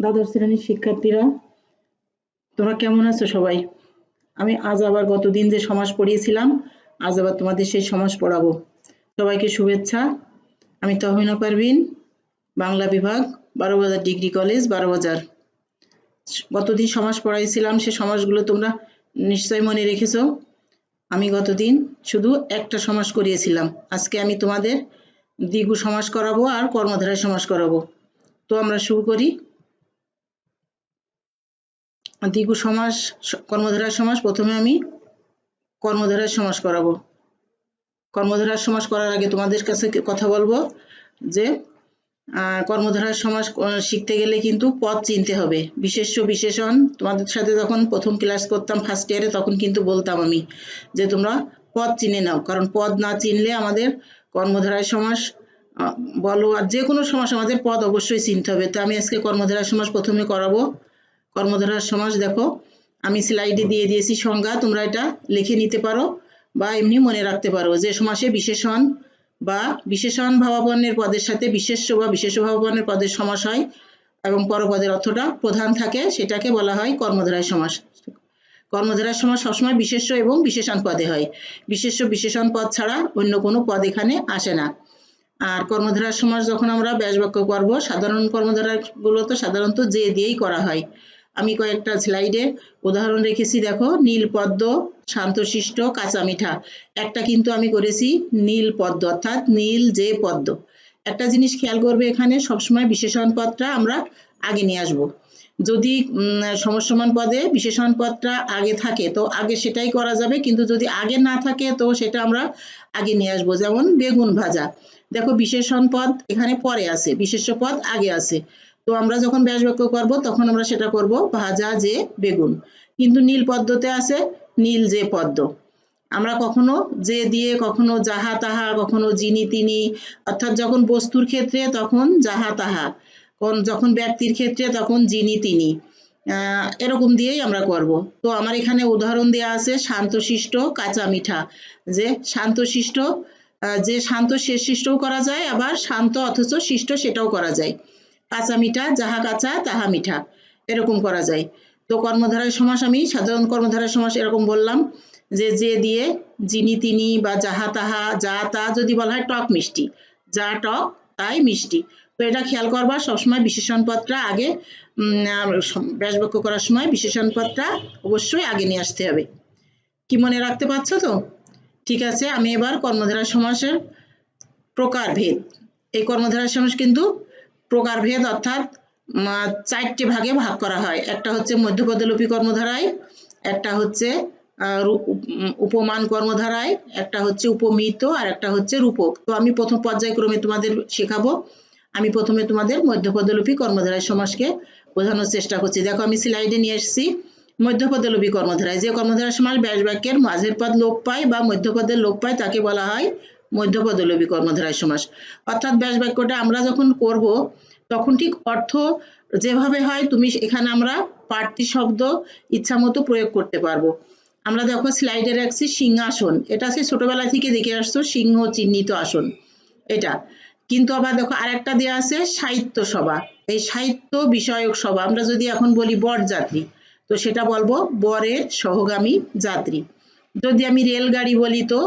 দ্বাদশ শ্রেণির শিক্ষার্থীরা, তোমরা কেমন আছো সবাই? আমি আজ আবার গতদিন যে সমাজ পড়িয়েছিলাম, আজ আবার তোমাদের সেই সমাজ পড়াবো। সবাইকে শুভেচ্ছা। আমি তহমিনা পারভিন, বাংলা বিভাগ, বারো বাজার ডিগ্রি কলেজ, বারো বাজার। গতদিন সমাস পড়াইছিলাম, সে সমাজগুলো তোমরা নিশ্চয় মনে রেখেছো। আমি গতদিন শুধু একটা সমাস করিয়েছিলাম। আজকে আমি তোমাদের দ্বিগু সমাজ করাবো আর কর্মধারায় সমাস করাবো। তো আমরা শুরু করি। দ্বিগু সমাস, কর্মধারার সমাস, প্রথমে আমি কর্মধারার সমাস করাবো। কর্মধারার সমাস করার আগে তোমাদের কাছে কথা বলব যে কর্মধারার সমাস শিখতে গেলে কিন্তু পদ চিনতে হবে। বিশেষ্য বিশেষণ, তোমাদের সাথে যখন প্রথম ক্লাস করতাম ফার্স্ট ইয়ারে তখন কিন্তু বলতাম আমি যে, তোমরা পদ চিনে নাও। কারণ পদ না চিনলে আমাদের কর্মধারায় সমাস বলো, আর যে কোনো সমাস আমাদের পদ অবশ্যই চিনতে হবে। তো আমি আজকে কর্মধারার সমাস প্রথমে করাবো। কর্মধারার সমাস দেখো। আমি স্লাইডে দিয়ে দিয়েছি সংজ্ঞা, তোমরা এটা লিখে নিতে পারো বা এমনি মনে রাখতে পারো যে সমাসে বিশেষণ বা বিশেষণ ভাবাপন্নের পদের সাথে বিশেষ্য বা বিশেষ ভাবাপন্নের পদের সমাস হয় এবং পরপদের অর্থটা প্রধান থাকে, সেটাকে বলা হয় কর্মধারায় সমাস। কর্মধারার সমাস সবসময় বিশেষ্য এবং বিশেষণ পদে হয়। বিশেষ্য, বিশেষণ পদ ছাড়া অন্য কোনো পদ এখানে আসে না। আর কর্মধারার সমাস যখন আমরা ব্যাস বাক্য করব, সাধারণ কর্মধারা গুলো তো সাধারণত যে দিয়েই করা হয়। আমি কয়েকটা স্লাইডে উদাহরণ রেখেছি, দেখো, নীল পদ্ম শান্তশিষ্ট কাঁচা মিঠা। একটা কিন্তু আমি করেছি নীল পদ্ম, অর্থাৎ নীল যে পদ্ম। একটা জিনিস খেয়াল করবে এখানে, সবসময় বিশেষণ পদটা আমরা আগে নিয়ে আসব। যদি সমসমান পদে বিশেষণ পদটা আগে থাকে, তো আগে সেটাই করা যাবে, কিন্তু যদি আগে না থাকে, তো সেটা আমরা আগে নিয়ে আসব। যেমন বেগুন ভাজা। দেখো বিশেষণ পদ এখানে পরে আছে, বিশেষ্য পদ আগে আছে। তো আমরা যখন ব্যাস বাক্য করব, তখন আমরা সেটা করব ভাজা যে বেগুন। কিন্তু নীল পদ্মতে আছে, নীল যে পদ্ম। আমরা কখনো যে দিয়ে, কখনো যাহা তাহা, কখনো যিনি তিনি, অর্থাৎ যখন বস্তুর ক্ষেত্রে, তখন যাহা তাহা যখন ব্যক্তির ক্ষেত্রে, তখন যিনি তিনি এরকম দিয়েই আমরা করব। তো আমার এখানে উদাহরণ দেওয়া আছে শান্তশিষ্ট কাঁচা মিঠা, যে শান্তশিষ্ট যে শান্ত শেষ শিষ্টও করা যায়, আবার শান্ত অথচ শিষ্ট সেটাও করা যায়। কাঁচা মিঠা, যাহা কাঁচা তাহা মিঠা। এরকম করা যায়। তো কর্মধারায় সমাস আমি, সাধারণ কর্মধারায় সমাস এরকম বললাম যে যে দিয়ে যিনি তিনি বা যাহা তাহা, যা তা যদি বলা হয় টক মিষ্টি। যা টক, তাই মিষ্টি। তো এটা খেয়াল করবা, সবসময় বিশেষণ পদটা আগে ব্যাস বাক্য করার সময় বিশেষণ পদটা অবশ্যই আগে নিয়ে আসতে হবে। কি মনে রাখতে পারছ তো? ঠিক আছে, আমি এবার কর্মধারা সমাসের প্রকারভেদ। এই কর্মধারা সমাস কিন্তু প্রকারভেদ অর্থাৎ চারটি ভাগে ভাগ করা হয়। একটা হচ্ছে মধ্যপদলোপী কর্মধারায়, একটা হচ্ছে উপমান কর্মধারায়, একটা হচ্ছে উপমিত আর একটা হচ্ছে রূপক। তো আমি প্রথম পর্যায়ক্রমে তোমাদের শেখাবো। আমি প্রথমে তোমাদের মধ্যপদলোপী কর্মধারায় সমাসকে বোঝানোর চেষ্টা করছি। দেখো, আমি স্লাইডে নিয়ে এসেছি। মধ্যপদলোপী কর্মধারায়, যে কর্মধারার সমাস ব্যাস বাক্যের মাঝের পদ লোপ পায় বা মধ্যপদের লোপ পায় তাকে বলা হয় মধ্যপদলোপী কর্মধারায় সমাস। অর্থাৎ ব্যাস বাক্যটা আমরা যখন করব, তখন ঠিক অর্থ যেভাবে হয়, তুমি এখানে আমরা পার্টি শব্দ ইচ্ছা মতো প্রয়োগ করতে পারব। আমরা দেখো স্লাইডে রাখছি সিংহাসন। এটা সে ছোটবেলা থেকে দেখে আসছো সিংহ চিহ্নিত আসন। এটা। কিন্তু আবার দেখো আরেকটা দেওয়া আছে সাহিত্য সভা। এই সাহিত্য বিষয়ক সভা, আমরা যদি এখন বলি বর যাত্রী, তো সেটা বলব বরের সহগামী যাত্রী। যদি আমি রেলগাড়ি বলি তো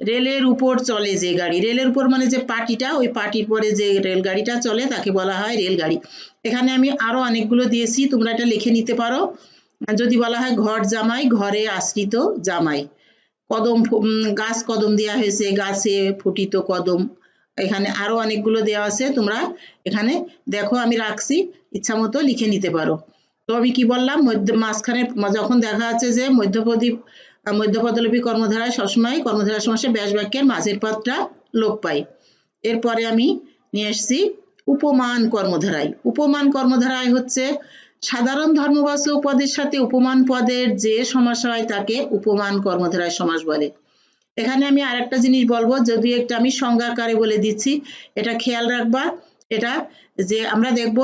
রেলের উপর চলে যে গাড়ি। রেলের উপর মানে যে পাটিটা, ওই পাটির পরে যে রেলগাড়িটা চলে, তাকে বলা হয় রেলগাড়ি। এখানে আমি আরও অনেকগুলো দিয়েছি, তোমরা এটা লিখে নিতে পারো। যদি বলা হয় ঘর জামাই, ঘরে আশ্রিত জামাই। কদম গাছ কদম দেওয়া হয়েছে, গাছে ফুটিত কদম। এখানে আরও অনেকগুলো দেওয়া আছে, তোমরা এখানে দেখো, আমি রাখছি, ইচ্ছা মতো লিখে নিতে পারো। তো আমি কি বললাম মাঝখানে যখন দেখা যাচ্ছে যে মধ্যপ্রদীপ মধ্যপদলোপী কর্মধারায় সবসময় কর্মধারা সমাসে ব্যাস বাক্যের মাঝের পদটা লোপ পাই। এরপরে আমি নিয়ে এসছি উপমান কর্মধারায়। উপমান কর্মধারায় হচ্ছে সাধারণ ধর্মবাচক পদের সাথে উপমান পদের যে সমাস হয় তাকে উপমান কর্মধারায় সমাস বলে। এখানে আমি আরেকটা জিনিস বলব যদি একটা আমি সংজ্ঞাকারে বলে দিচ্ছি, এটা খেয়াল রাখবা। এটা যে আমরা দেখব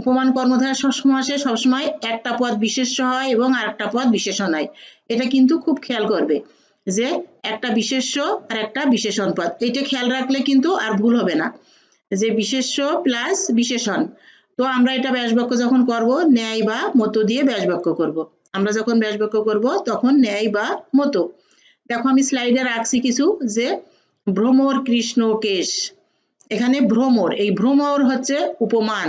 উপমান কর্মধারা সমাসে সবসময় একটা পদ বিশেষ্য হয় এবং আরেকটা পদ বিশেষণ হয় এটা কিন্তু খুব খেয়াল করবে যে একটা বিশেষ্য আর একটা বিশেষণ পদ এটা খেয়াল রাখলে কিন্তু আর ভুল হবে না। যে বিশেষ্য প্লাস বিশেষণ। তো আমরা এটা ব্যাস বাক্য যখন করব, ন্যায় বা মতো দিয়ে ব্যাস বাক্য করব। আমরা যখন ব্যাস বাক্য করব, তখন ন্যায় বা মতো। দেখো আমি স্লাইডে রাখছি কিছু যে ভ্রমর কৃষ্ণ কেশ। এখানে ভ্রমর, এই ভ্রমর হচ্ছে উপমান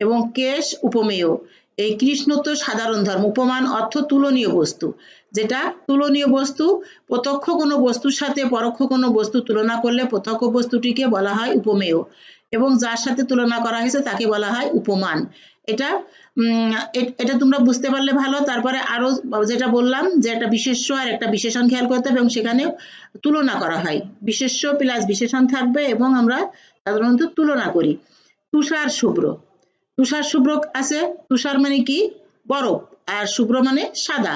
এবং কেশ উপমেয়। এই কৃষ্ণ তো সাধারণ ধর্ম, উপমান, অর্থ তুলনীয় বস্তু। যেটা তুলনীয় বস্তু, প্রত্যক্ষ কোনো বস্তুর সাথে পরোক্ষ কোনো বস্তু তুলনা করলে প্রত্যক্ষ বস্তুটিকে বলা হয় উপমেয় এবং যার সাথে তুলনা করা হয়েছে তাকে বলা হয় উপমান। এটা এটা তোমরা বুঝতে পারলে ভালো। তারপরে আরও যেটা বললাম যে একটা বিশেষ্য আর একটা বিশেষণ খেয়াল করতে হবে এবং সেখানে তুলনা করা হয়। বিশেষ্য প্লাস বিশেষণ থাকবে এবং আমরা সাধারণত তুলনা করি। তুষার শুভ্র। তুষার শুভ্র আছে, তুষার মানে কি? বরফ, আর শুভ্র মানে সাদা।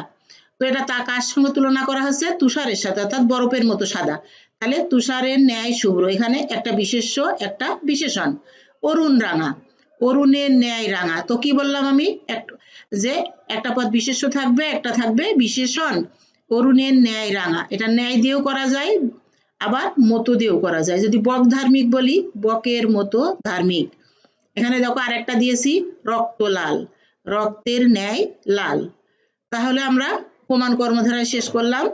তো এটা তা কার সঙ্গে তুলনা করা হচ্ছে তুষারের সাথে, অর্থাৎ বরফের মতো সাদা। তাহলে তুষারের ন্যায় শুভ্র, এখানে একটা বিশেষ্য, একটা বিশেষণ। অরুণ রাঙা, অরুণের ন্যায় রাঙা। তো কি বললাম আমি? যে একটা পদ বিশেষ্য থাকবে, একটা থাকবে বিশেষণ। অরুণের ন্যায় রাঙা, এটা ন্যায় দিয়েও করা যায়, আবার মতো দিয়েও করা যায়। যদি বক ধার্মিক বলি, বকের মতো ধার্মিক। এখানে দেখো আরেকটা দিয়েছি, রক্ত লাল। রক্তের ন্যায় লাল। তাহলে আমরা উপমান কর্মধারায় শেষ করলাম।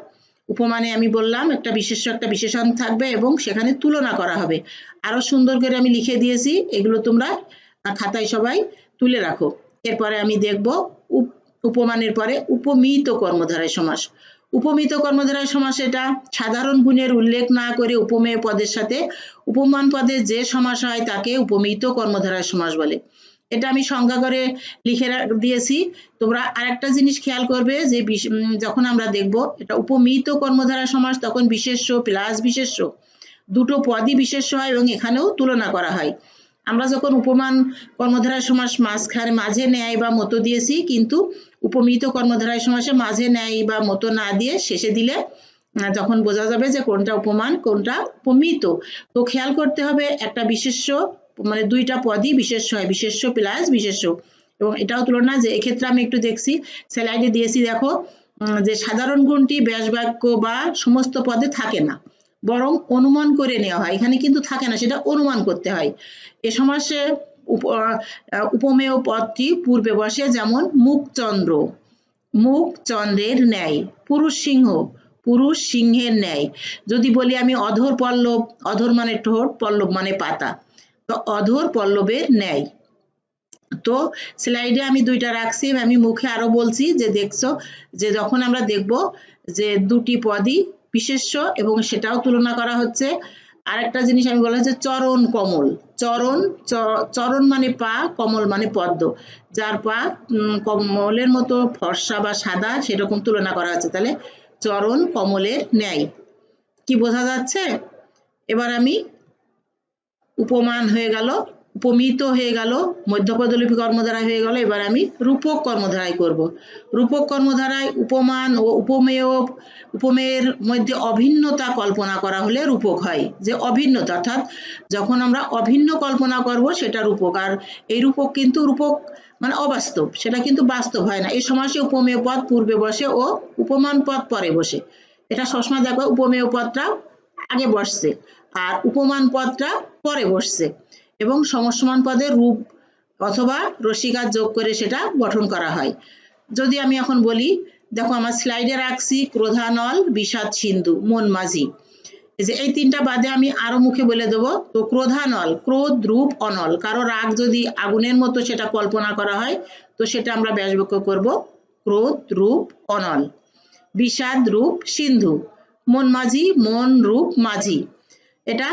উপমানে আমি বললাম, একটা বিশেষ একটা বিশেষণ থাকবে এবং সেখানে তুলনা করা হবে। আরও সুন্দর করে আমি লিখে দিয়েছি, এগুলো তোমরা খাতায় সবাই তুলে রাখো। এরপরে আমি দেখব উপমানের পরে উপমিত কর্মধারায় সমাস। উপমিত কর্মধারায় সমাস এটা। সাধারণ গুণের উল্লেখ না করে উপমেয় পদের সাথে উপমান পদে যে সমাস হয় তাকে উপমিত কর্মধারায় সমাস বলে। এটা আমি সংজ্ঞা করে লিখে দিয়েছি। তোমরা আরেকটা জিনিস খেয়াল করবে যে যখন আমরা দেখব এটা উপমিত কর্মধারা সমাস তখন বিশেষ্য প্লাস বিশেষ্য। দুটো পদই বিশেষ্য হয় এবং এখানেও তুলনা করা হয়। আমরা যখন উপমান কর্মধারায় সমাস মাঝখানে মাঝে ন্যায় বা মতো দিয়েছি কিন্তু উপমিত কর্মধারায় সমাসে মাঝে ন্যায় বা মতো না দিয়ে শেষে দিলে তখন বোঝা যাবে যে কোনটা উপমান, কোনটা উপমিত, তো খেয়াল করতে হবে একটা বিশেষ্য মানে দুইটা পদই বিশেষ্য হয়, বিশেষ্য প্লাস বিশেষ্য। এবং এটাও তুলনা যে এক্ষেত্রে আমি একটু দেখছি স্যালাইডে দিয়েছি, দেখো যে সাধারণ গুণটি ব্যাস বাক্য বা সমস্ত পদে থাকে না, বরং অনুমান করে নেওয়া হয়। এখানে কিন্তু থাকে না, সেটা অনুমান করতে হয়। এ সমাসে উপমেয় পদটি পূর্বে বসে যেমন মুখচন্দ্র। মুখ চন্দ্রের ন্যায়, পুরুষ সিংহ, পুরুষ সিংহের ন্যায়। যদি বলি আমি অধর পল্লব, অধর মানে ঠোঁট, পল্লব মানে পাতা। তো অধর পল্লবের ন্যায়। তো স্লাইডে আমি দুইটা রাখছি, আমি মুখে আরও বলছি যে দেখছ, যে যখন আমরা দেখব যে দুটি পদই বিশেষ্য এবং সেটাও তুলনা করা হচ্ছে আরেকটা জিনিস আমি বলা হচ্ছে চরণ কমল। চরণ চরণ মানে পা, কমল মানে পদ্ম। যার পা কমলের মতো ফর্সা বা সাদা, সেরকম তুলনা করা হচ্ছে। তাহলে চরণ কমলের ন্যায়। কি বোঝা যাচ্ছে? এবার আমি উপমান হয়ে গেল। উপমিত হয়ে গেল, মধ্যপদলিপি কর্মধারায় হয়ে গেল, এবার আমি রূপক কর্মধারায় করব। রূপক কর্মধারায় উপমান ও উপমেয়, উপমেয়ের মধ্যে অভিন্নতা কল্পনা করা হলে রূপক হয়, যে অভিন্নতা, অর্থাৎ যখন আমরা অভিন্ন কল্পনা করব, সেটা রূপক। আর এই রূপক কিন্তু রূপক মানে অবাস্তব, সেটা কিন্তু বাস্তব হয় না। এই সমাসে উপমেয় পদ পূর্বে বসে ও উপমান পদ পরে বসে। এটা সবসময় দেখো, উপমেয় পদটা আগে বসছে, আর উপমান পদটা পরে বসছে। এবং সমসমান পদের রূপ অথবা রসিকার যোগ করে সেটা গঠন করা হয়। যদি আমি এখন বলি, দেখো আমার স্লাইডে রাখছি ক্রোধানল বিষাদ সিন্ধু, মন মাঝি। যে এই তিনটা বাদে আমি আরও মুখে বলে দেবো। তো ক্রোধানল ক্রোধ, রূপ, অনল। কারও রাগ যদি আগুনের মতো সেটা কল্পনা করা হয়, তো সেটা আমরা ব্যাসবাক্য করব ক্রোধ, রূপ, অনল। বিষাদ, রূপ, সিন্ধু। মন মাঝি, মন, রূপ, মাঝি। এটা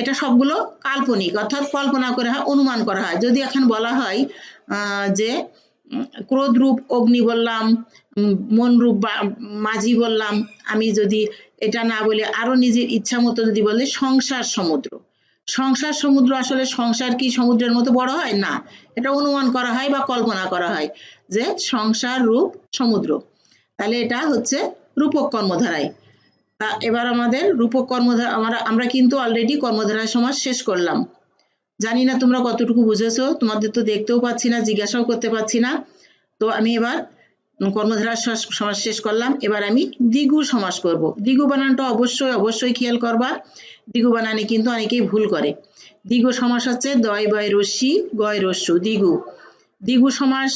এটা সবগুলো কাল্পনিক, অর্থাৎ কল্পনা করা হয়, অনুমান করা হয়। যদি এখন বলা হয় যে ক্রোধ রূপ অগ্নি বললাম মন রূপ মাঝি বললাম, আমি যদি এটা না বলে, আরও নিজের ইচ্ছা মতো যদি বলে, সংসার সমুদ্র। সংসার সমুদ্র আসলে সংসার কি সমুদ্রের মতো বড় হয়? না। এটা অনুমান করা হয় বা কল্পনা করা হয় যে, সংসার রূপ সমুদ্র। তাহলে এটা হচ্ছে রূপক কর্মধারায়। তা এবার আমাদের রূপক কর্মধারা, আমরা আমরা কিন্তু অলরেডি কর্মধারায় সমাজ শেষ করলাম। জানি না তোমরা কতটুকু বুঝেছ, তোমাদের তো দেখতেও পাচ্ছি না, জিজ্ঞাসাও করতে পারছি না। তো আমি এবার কর্মধারার সমাজ শেষ করলাম। এবার আমি দ্বিগু সমাস করব। দ্বিগু বানানটা অবশ্যই অবশ্যই খেয়াল করবা। দ্বিগু বানানে কিন্তু অনেকেই ভুল করে। দ্বিগু সমাস হচ্ছে দয়, বয়, রশ্মি, গয় রস্যু দ্বিগু দ্বিগু সমাস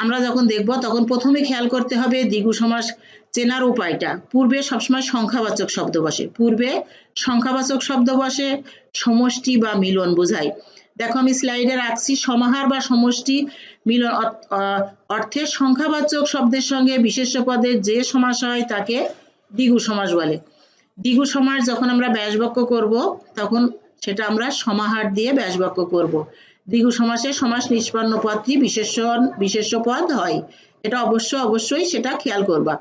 আমরা যখন দেখব, তখন প্রথমে খেয়াল করতে হবে দ্বিগু সমাস চেনার উপায়টা। পূর্বে সবসময় সংখ্যাবাচক শব্দ বসে। পূর্বে সংখ্যাবাচক শব্দ বসে, সমষ্টি বা মিলন বোঝায়। দেখো, আমি স্লাইডে রাখছি, সমাহার বা সমষ্টি, মিলন অর্থ- সংখ্যাবাচক শব্দের সঙ্গে বিশেষ্য পদের যে সমাস হয় তাকে দ্বিগু সমাস বলে। দ্বিগু সমাস যখন আমরা ব্যাসবাক্য করব, তখন সেটা আমরা সমাহার দিয়ে ব্যাসবাক্য করব। দ্বিগু সমাসে সমাস নিষ্পন্ন পদটি বিশেষ বিশেষ্য পদ হয়। এটা অবশ্য, অবশ্যই সেটা খেয়াল করবা।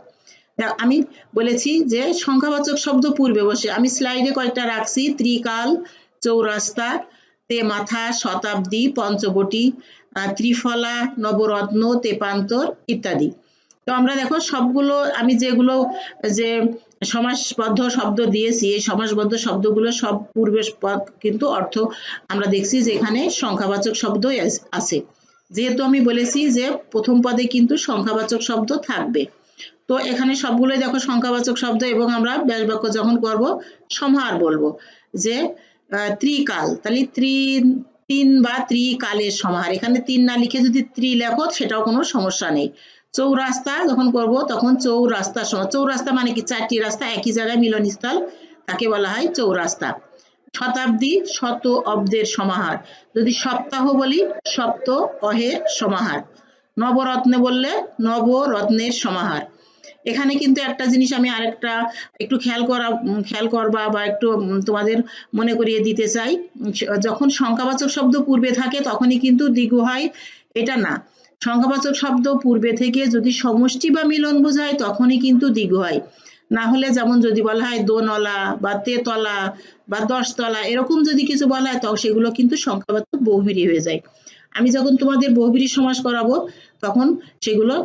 আমি বলেছি যে সংখ্যাবাচক শব্দ পূর্বে বসে। আমি স্লাইডে কয়েকটা রাখছি। ত্রিকাল, চৌরাস্তা, তে মাথা, শতাব্দী, পঞ্চবটি ত্রিফলা, নবরত্ন, তেপান্তর ইত্যাদি। তো আমরা দেখো সবগুলো, আমি যেগুলো, যে সমাসবদ্ধ শব্দ দিয়েছি, এই সমাসবদ্ধ শব্দগুলো সব পূর্বের কিন্তু অর্থ আমরা দেখছি যে এখানে সংখ্যাবাচক শব্দই আস- আছে। যেহেতু আমি বলেছি যে প্রথম পদে কিন্তু সংখ্যাবাচক শব্দ থাকবে। তো এখানে সবগুলোই দেখো সংখ্যাবাচক শব্দ এবং আমরা ব্যাস বাক্য যখন করব, সমাহার বলব যে ত্রিকাল, তাহলে ত্রি তিন বা ত্রিকালের সমাহার। এখানে তিন না লিখে যদি ত্রি লেখো, সেটাও কোনো সমস্যা নেই। চৌরাস্তা যখন করব, তখন চৌরাস্তার সময় চৌরাস্তা মানে কি? চারটি রাস্তা একই জায়গায় মিলনস্থল, তাকে বলা হয় চৌরাস্তা। শতাব্দী শত অব্দের সমাহার। যদি সপ্তাহ বলি, সপ্ত অহের সমাহার। নবরত্নে বললে নবরত্নের সমাহার। এখানে কিন্তু একটা জিনিস আমি আরেকটা একটু খেয়াল করা, খেয়াল করবা বা একটু তোমাদের মনে করিয়ে দিতে চাই। যখন সংখ্যাবাচক শব্দ পূর্বে থাকে, তখনই কিন্তু দ্বিগু হয়, এটা না। সংখ্যাবাচক শব্দ পূর্বে থেকে যদি সমষ্টি বা মিলন বোঝায়, তখনই কিন্তু দ্বিগু হয়। না হলে যেমন যদি বলা হয় দোনলা বা তেতলা বা দশতলা এরকম যদি কিছু বলা হয় তখন সেগুলো কিন্তু সংখ্যাবাচক বহুবিরী হয়ে যায়। আমি যখন তোমাদের বহুবিরী সমাস করাবো, তখন সেগুলো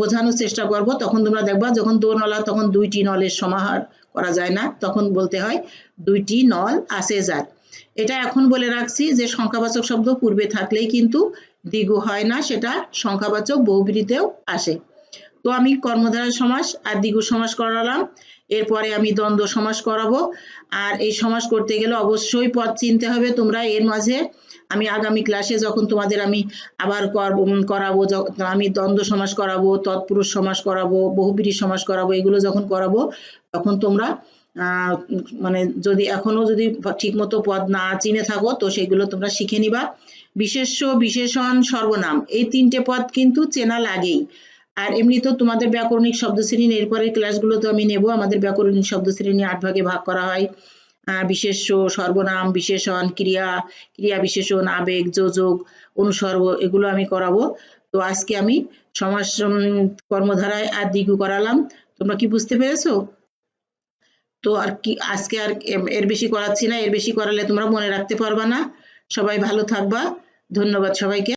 বোঝানোর চেষ্টা করব। তখন তোমরা দেখবা যখন দোনলা তখন দুইটি নলের সমাহার করা যায় না। তখন বলতে হয় দুইটি নল আসে যার। এটা এখন বলে রাখছি যে সংখ্যাবাচক শব্দ পূর্বে থাকলেই কিন্তু দ্বিগু হয় না, সেটা সংখ্যাবাচক বহুবিরীতেও আসে। তো আমি কর্মধারয় সমাস আর দ্বিগু সমাস করালাম। এরপরে আমি দ্বন্দ্ব সমাস করাবো। আর এই সমাস করতে গেলে অবশ্যই পদ চিনতে হবে তোমরা। এর মাঝে আমি আগামী ক্লাসে যখন তোমাদের আমি আবার কর- করাবো আমি দ্বন্দ্ব সমাস করাবো, তৎপুরুষ সমাস করাবো বহুবিরী সমাস করাবো, এগুলো যখন করাবো, তখন তোমরা মানে যদি এখনও যদি ঠিক মতো পদ না চিনে থাকো তো সেগুলো তোমরা শিখে নিবা। বিশেষ্য বিশেষণ সর্বনাম এই তিনটে পদ কিন্তু চেনা লাগেই। আর এমনি তো তোমাদের ব্যাকরণিক শব্দ শ্রেণি এরপরের ক্লাসগুলো তো আমি নেব। আমাদের ব্যাকরণিক শব্দ শ্রেণি আট ভাগে ভাগ করা হয়। আহ, বিশেষ্য সর্বনাম বিশেষণ ক্রিয়া ক্রিয়া বিশেষণ আবেগ যোজক অনুসর্গ এগুলো আমি করাবো। তো আজকে আমি উম, কর্মধারায় আর দ্বিগু করালাম। তোমরা কি বুঝতে পেরেছ? তো আর কি, আজকে আর এর বেশি করাচ্ছি না, এর বেশি করালে তোমরা মনে রাখতে পারবা না। সবাই ভালো থাকবা। ধন্যবাদ সবাইকে।